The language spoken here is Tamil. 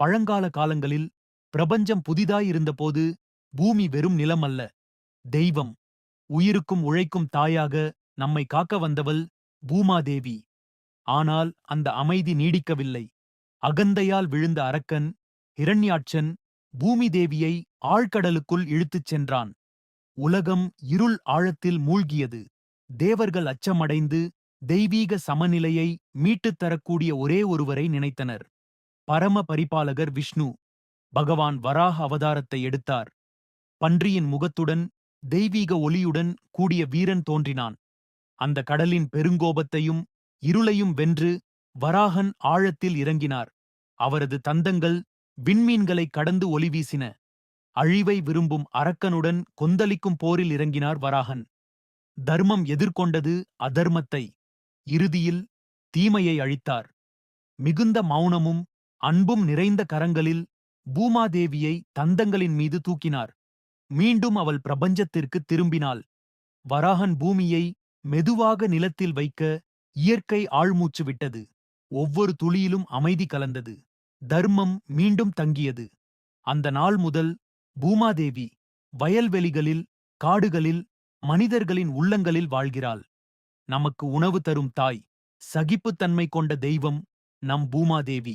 பழங்கால காலங்களில் பிரபஞ்சம் புதிதாயிருந்தபோது பூமி வெறும் நிலம் அல்ல தெய்வம். உயிருக்கும் உழைக்கும் தாயாக நம்மை காக்க வந்தவள் பூமாதேவி. ஆனால் அந்த அமைதி நீடிக்கவில்லை. அகந்தையால் விழுந்த அரக்கன் ஹிரண்யாட்சன் பூமி தேவியை ஆழ்கடலுக்குள் இழுத்துச் சென்றான். உலகம் இருள் ஆழத்தில் மூழ்கியது. தேவர்கள் அச்சமடைந்து தெய்வீக சமநிலையை மீட்டுத் தரக்கூடிய ஒரே ஒருவரை நினைத்தனர். பரம பரிபாலகர் விஷ்ணு. பகவான் வராக அவதாரத்தை எடுத்தார். பன்றியின் முகத்துடன் தெய்வீக ஒளியுடன் கூடிய வீரன் தோன்றினான். அந்த கடலின் பெருங்கோபத்தையும் இருளையும் வென்று வராகன் ஆழத்தில் இறங்கினார். அவரது தந்தங்கள் விண்மீன்களை கடந்து ஒளி வீசின. அழிவை விரும்பும் அரக்கனுடன் கொந்தளிக்கும் போரில் இறங்கினார் வராகன். தர்மம் எதிர்கொண்டது அதர்மத்தை. இறுதியில் தீமையை அழித்தார். மிகுந்த மௌனமும் அன்பும் நிறைந்த கரங்களில் பூமாதேவியை தந்தங்களின் மீது தூக்கினார். மீண்டும் அவள் பிரபஞ்சத்திற்கு திரும்பினாள். வராகன் பூமியை மெதுவாக நிலத்தில் வைக்க இயற்கை ஆழ்மூச்சு விட்டது. ஒவ்வொரு துளியிலும் அமைதி கலந்தது. தர்மம் மீண்டும் தங்கியது. அந்த நாள் முதல் பூமாதேவி வயல்வெளிகளில் காடுகளில் மனிதர்களின் உள்ளங்களில் வாழ்கிறாள். நமக்கு உணவு தரும் தாய் சகிப்புத்தன்மை கொண்ட தெய்வம் நம் பூமாதேவி.